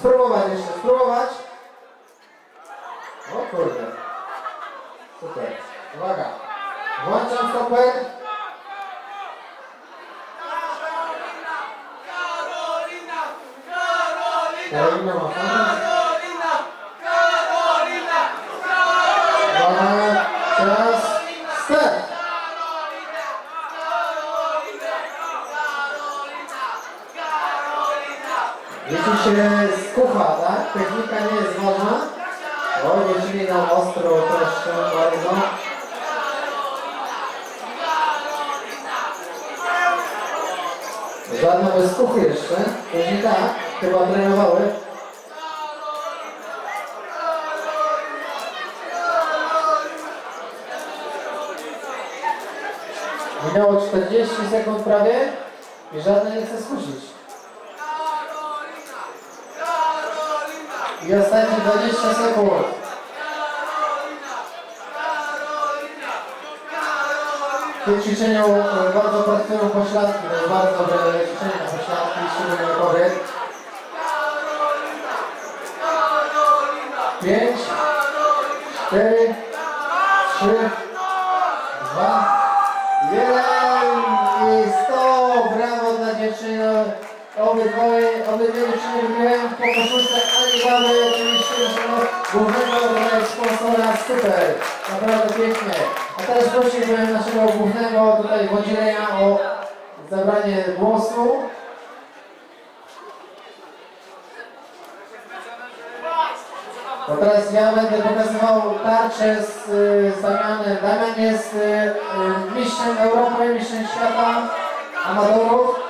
Spróbować jeszcze, spróbować. O kurde. Super. Uwaga. Włączam stoper. Karolina! Karolina! Karolina ma fantazję. Karolina! Karolina! Uwaga. Czas. Jeśli się skucha, tak? Technika nie jest ważna. O, jeździli nam ostro troszkę bardzo. Żadne bez skuchy jeszcze. Pewnie tak, chyba trenowały. Minęło 40 sekund prawie i żadne nie chce skusić. I ostatnie 20 sekund. W tym ćwiczeniu e, bardzo pracują pośladki, to jest bardzo dobre ćwiczenie na pośladki, szczególnie kobiet. 5, 4, 3, 2, 1 i 100! Brawo dla dziewczyny! Obydwoje, obydwie dziewczyny wygrają po koszulce Alibaba i oczywiście naszego głównego tutaj sponsora Super. Naprawdę pięknie. A teraz prosiłbym naszego głównego tutaj wodzireja o zabranie głosu. To teraz ja będę pokazywał tarczę z, y, z Damianem. Damian jest y, y, mistrzem Europy, mistrzem świata amatorów.